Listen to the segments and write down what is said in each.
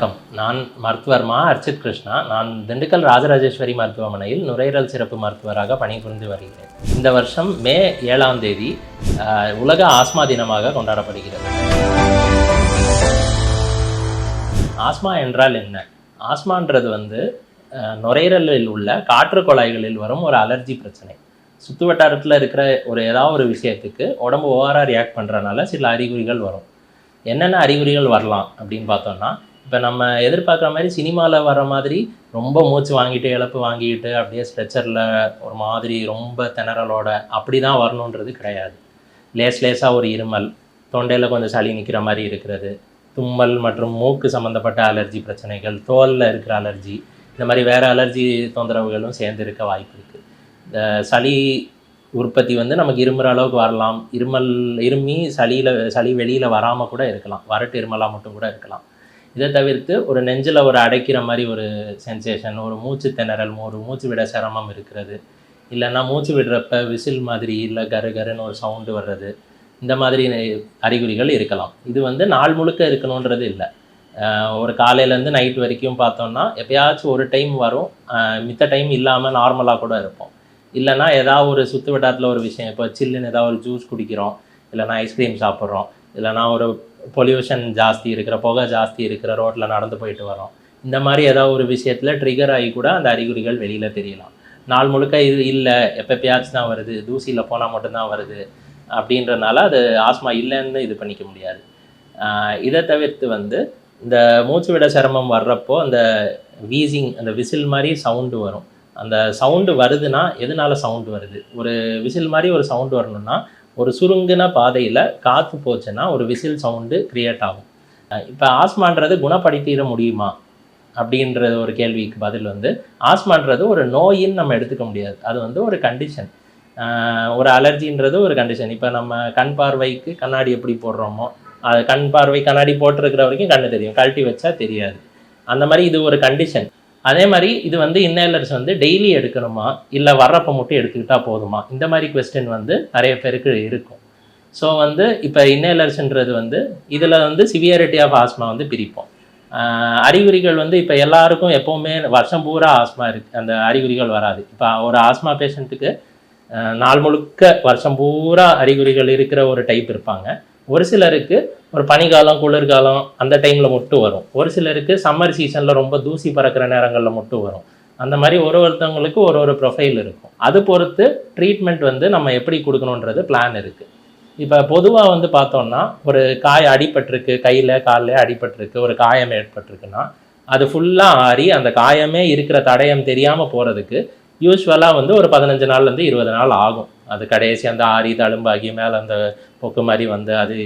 வணக்கம். நான் மருத்துவர் மா அர்ச்சித் கிருஷ்ணா. நான் திண்டுக்கல் ராஜராஜேஸ்வரி மருத்துவமனையில் நுரையீரல் சிறப்பு மருத்துவராக பணிபுரிந்து வருகிறேன். இந்த வருஷம் மே ஏழாம் தேதி ஆஹ், உலக ஆஸ்மா தினமாக கொண்டாடப்படுகிறது. ஆஸ்மா என்றால் என்ன? ஆஸ்மான்றது வந்து நுரையீரலில் உள்ள காற்று குழாய்களில் வரும் ஒரு அலர்ஜி பிரச்சனை. சுற்று வட்டாரத்தில் இருக்கிற ஒரு ஏதாவது ஒரு விஷயத்துக்கு உடம்பு ஓவராக ரியாக்ட் பண்ணுறனால சில அறிகுறிகள் வரும். என்னென்ன அறிகுறிகள் வரலாம் அப்படின்னு பார்த்தோம்னா இப்போ நம்ம எதிர்பார்க்குற மாதிரி சினிமாவில் வர மாதிரி ரொம்ப மூச்சு வாங்கிட்டு இழப்பு வாங்கிட்டு அப்படியே ஸ்ட்ரெச்சரில் ஒரு மாதிரி ரொம்ப திணறலோட அப்படி தான் வரணுன்றது கிடையாது. லேஸ் லேஸாக ஒரு இருமல் தொண்டையில் கொஞ்சம் சளி நிற்கிற மாதிரி இருக்கிறது தும்மல் மற்றும் மூக்கு சம்மந்தப்பட்ட அலர்ஜி பிரச்சனைகள் தோலில் இருக்கிற அலர்ஜி இந்த மாதிரி வேறு அலர்ஜி தொந்தரவுகளும் சேர்ந்து இருக்க வாய்ப்பு இருக்குது இந்த சளி உற்பத்தி வந்து நமக்கு இருமுற அளவுக்கு வரலாம். இருமல் இருமி சளியில் சளி வெளியில் வராமல் கூட இருக்கலாம். வறட்டு இருமலாக மட்டும் கூட இருக்கலாம். இதை தவிர்த்து ஒரு நெஞ்சில் ஒரு அடைக்கிற மாதிரி ஒரு சென்சேஷன் ஒரு மூச்சு திணறல் ஒரு மூச்சு விட சிரமம் இருக்கிறது. இல்லைன்னா மூச்சு விடுறப்ப விசில் மாதிரி இல்லை கரு கருன்னு ஒரு சவுண்டு வர்றது. இந்த மாதிரி அறிகுறிகள் இருக்கலாம். இது வந்து நாள் முழுக்க இருக்கணுன்றது இல்லை. ஒரு காலையிலேருந்து நைட் வரைக்கும் பார்த்தோம்னா எப்பயாச்சும் ஒரு டைம் வரும். மித்த டைம் இல்லாமல் நார்மலாக கூட இருப்போம். இல்லைன்னா ஏதாவது ஒரு சுற்று வட்டாரத்தில் ஒரு விஷயம் இப்போ சில்லுன்னு ஏதாவது ஒரு ஜூஸ் குடிக்கிறோம். இல்லைன்னா ஐஸ்கிரீம் சாப்பிட்றோம். இல்லைன்னா ஒரு பொல்யூஷன் ஜாஸ்தி இருக்கிற புகை ஜாஸ்தி இருக்கிற ரோட்டில் நடந்து போயிட்டு வரோம் இந்த மாதிரி ஏதாவது ஒரு விஷயத்தில் ட்ரிகர் ஆகி கூட அந்த அறிகுறிகள் வெளியில் தெரியலாம். நாள் முழுக்க இது இல்லை எப்பப்பயாச்சும் தான் வருது தூசியில் போனால் மட்டும்தான் வருது அப்படின்றனால அது ஆஸ்மா இல்லைன்னு இது பண்ணிக்க முடியாது. இதை தவிர்த்து வந்து இந்த மூச்சு விட சிரமம் வர்றப்போ அந்த வீசிங் அந்த விசில் மாதிரி சவுண்டு வரும். அந்த சவுண்டு வருதுன்னா எதனால சவுண்டு வருது? ஒரு விசில் மாதிரி ஒரு சவுண்டு வரணும்னா ஒரு சுருங்கின பாதையில் காற்று போச்சுன்னா ஒரு விசில் சவுண்டு க்ரியேட் ஆகும். இப்போ ஆஸ்மான்றது குணப்படுத்திட முடியுமா? அப்படின்ற ஒரு கேள்விக்கு பதில் வந்து ஆஸ்மான்றது ஒரு நோயின்னு நம்ம எடுத்துக்க முடியாது. அது வந்து ஒரு கண்டிஷன் ஒரு அலர்ஜின்றது ஒரு கண்டிஷன் இப்போ நம்ம கண் பார்வைக்கு கண்ணாடி எப்படி போடுறோமோ அது கண் பார்வை கண்ணாடி போட்டிருக்கிற வரைக்கும் கண்ணு தெரியும். கழட்டி வச்சா தெரியாது. அந்த மாதிரி இது ஒரு கண்டிஷன் அதே மாதிரி இது வந்து இன்னேலர்ஸ் வந்து டெய்லி எடுக்கணுமா? இல்லை வர்றப்ப மட்டும் எடுத்துக்கிட்டா போதுமா? இந்த மாதிரி கொஸ்டின் வந்து நிறைய பேருக்கு இருக்கும். ஸோ வந்து இப்போ இன்னேலர்ஸ்ன்றது வந்து இதில் வந்து சிவியாரிட்டி ஆஃப் ஆஸ்மா வந்து பிரிப்போம். அறிகுறிகள் வந்து இப்போ எல்லாருக்கும் எப்போவுமே வருஷம் பூரா ஆஸ்மா இருக்கு. அந்த அறிகுறிகள் வராது. இப்போ ஒரு ஆஸ்மா பேஷண்ட்டுக்கு நாள் முழுக்க வருஷம் பூரா அறிகுறிகள் இருக்கிற ஒரு டைப் இருப்பாங்க. ஒரு சிலருக்கு ஒரு பனிக்காலம் குளிர்காலம் அந்த டைமில் மட்டும் வரும். ஒரு சிலருக்கு சம்மர் சீசனில் ரொம்ப தூசி பறக்கிற நேரங்களில் மட்டும் வரும். அந்த மாதிரி ஒரு ஒருத்தவங்களுக்கு ஒரு ஒரு ப்ரொஃபைல் இருக்கும். அது பொறுத்து ட்ரீட்மெண்ட் வந்து நம்ம எப்படி கொடுக்கணுன்றது பிளான் இருக்குது இப்போ பொதுவாக வந்து பார்த்தோம்னா ஒரு காய் அடிபட்டிருக்கு கையில் காலில் அடிபட்டிருக்கு ஒரு காயம் ஏற்பட்டிருக்குன்னா அது ஃபுல்லாக ஆறி அந்த காயமே இருக்கிற தடயம் தெரியாமல் போகிறதுக்கு யூஸ்வலாக வந்து ஒரு பதினஞ்சு நாள்லேருந்து இருபது நாள் ஆகும். அது கடைசி அந்த ஆறி தழும்பாகி மேலே அந்த பொக்கு மாதிரி வந்து அது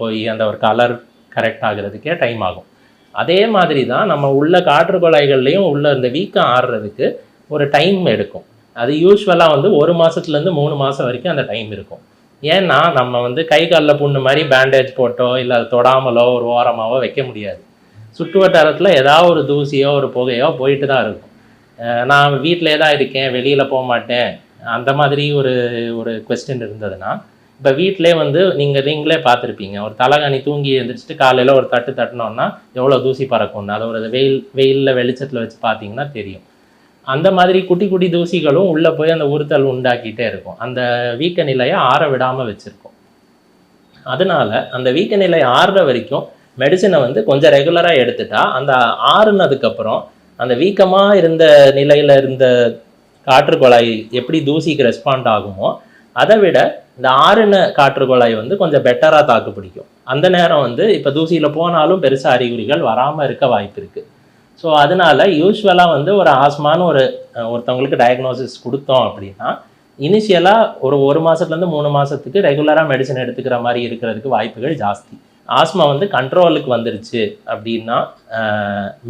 போய் அந்த ஒரு கலர் கரெக்ட் ஆகிறதுக்கே டைம் ஆகும். அதே மாதிரி தான் நம்ம உள்ள காற்று குழாய்கள்லேயும் உள்ள இந்த வீக்கம் ஆடுறதுக்கு ஒரு டைம் எடுக்கும். அது யூஸ்வலாக வந்து ஒரு மாதத்துலேருந்து மூணு மாதம் வரைக்கும் அந்த டைம் இருக்கும். ஏன்னா நம்ம வந்து கை காலில் புண்ணு மாதிரி பேண்டேஜ் போட்டோ இல்லை அது தொடாமலோ ஒரு ஓரமாகவோ வைக்க முடியாது. சுற்று வட்டாரத்தில் ஏதாவது ஒரு தூசியோ ஒரு புகையோ போயிட்டு தான் இருக்கும் நான் வீட்டிலே தான் இருக்கேன் வெளியில் போக மாட்டேன். அந்த மாதிரி ஒரு ஒரு கொஸ்டின் இருந்ததுன்னா இப்போ வீட்டிலே வந்து நீங்கள் நீங்களே பார்த்துருப்பீங்க. ஒரு தலைகாணி தூங்கி எழுந்திரிச்சிட்டு காலையில் ஒரு தட்டு தட்டினோன்னா எவ்வளோ தூசி பறக்கும்னு. அதை ஒரு வெயில் வெயிலில் வெளிச்சத்தில் வச்சு பார்த்தீங்கன்னா தெரியும். அந்த மாதிரி குட்டி குட்டி தூசிகளும் உள்ளே போய் அந்த உறுத்தல் உண்டாக்கிட்டே இருக்கும். அந்த வீக்க நிலையை ஆற விடாமல் வச்சுருக்கோம். அதனால அந்த வீக்க நிலை ஆறுற வரைக்கும் மெடிசினை வந்து கொஞ்சம் ரெகுலராக எடுத்துட்டா அந்த ஆறுனதுக்கப்புறம் அந்த வீக்கமாக இருந்த நிலையில் இருந்த காற்று குழாய் எப்படி தூசிக்கு ரெஸ்பாண்ட் ஆகுமோ அதை விட இந்த ஆறுன காற்று குழாய் வந்து கொஞ்சம் பெட்டராக தாக்கு பிடிக்கும். அந்த நேரம் வந்து இப்போ தூசியில் போனாலும் பெருசாக அறிகுறிகள் வராமல் இருக்க வாய்ப்பு இருக்குது ஸோ அதனால யூஸ்வலாக வந்து ஒரு ஆஸ்மான்னு ஒரு ஒருத்தவங்களுக்கு டயக்னோசிஸ் கொடுத்தோம் அப்படின்னா இனிஷியலாக ஒரு ஒரு மாதத்துலேருந்து மூணு மாதத்துக்கு ரெகுலராக மெடிசன் எடுத்துக்கிற மாதிரி இருக்கிறதுக்கு வாய்ப்புகள் ஜாஸ்தி. ஆஸ்மா வந்து கண்ட்ரோலுக்கு வந்துருச்சு அப்படின்னா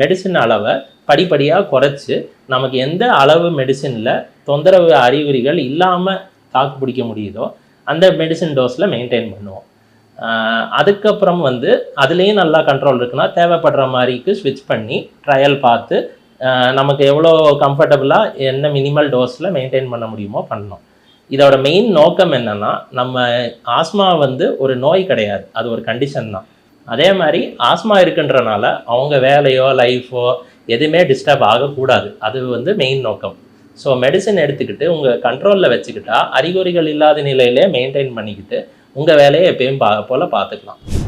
மெடிசன் அளவை படிப்படியாக குறைச்சி நமக்கு எந்த அளவு மெடிசினில் தொந்தரவு அறிகுறிகள் இல்லாமல் தாக்கு பிடிக்க முடியுதோ அந்த மெடிசின் டோஸில் மெயின்டைன் பண்ணுவோம். அதுக்கப்புறம் வந்து அதுலேயும் நல்லா கண்ட்ரோல் இருக்குன்னா தேவைப்படுற மாதிரிக்கு ஸ்விட்ச் பண்ணி ட்ரையல் பார்த்து நமக்கு எவ்வளோ கம்ஃபர்டபுளாக என்ன மினிமல் டோஸில் மெயின்டைன் பண்ண முடியுமோ பண்ணணும். இதோட மெயின் நோக்கம் என்னன்னா நம்ம ஆஸ்மா வந்து ஒரு நோய் கிடையாது. அது ஒரு கண்டிஷன் தான். அதே மாதிரி ஆஸ்மா இருக்குன்றனால அவங்க வேலையோ லைஃபோ எதுவுமே டிஸ்டர்ப் ஆகக்கூடாது. அது வந்து மெயின் நோக்கம். ஸோ மெடிசன் எடுத்துக்கிட்டு உங்கள் கண்ட்ரோலில் வச்சுக்கிட்டா அறிகுறிகள் இல்லாத நிலையிலே மெயின்டைன் பண்ணிக்கிட்டு உங்கள் வேலையை எப்பயும் பா போல் பார்த்துக்கலாம்.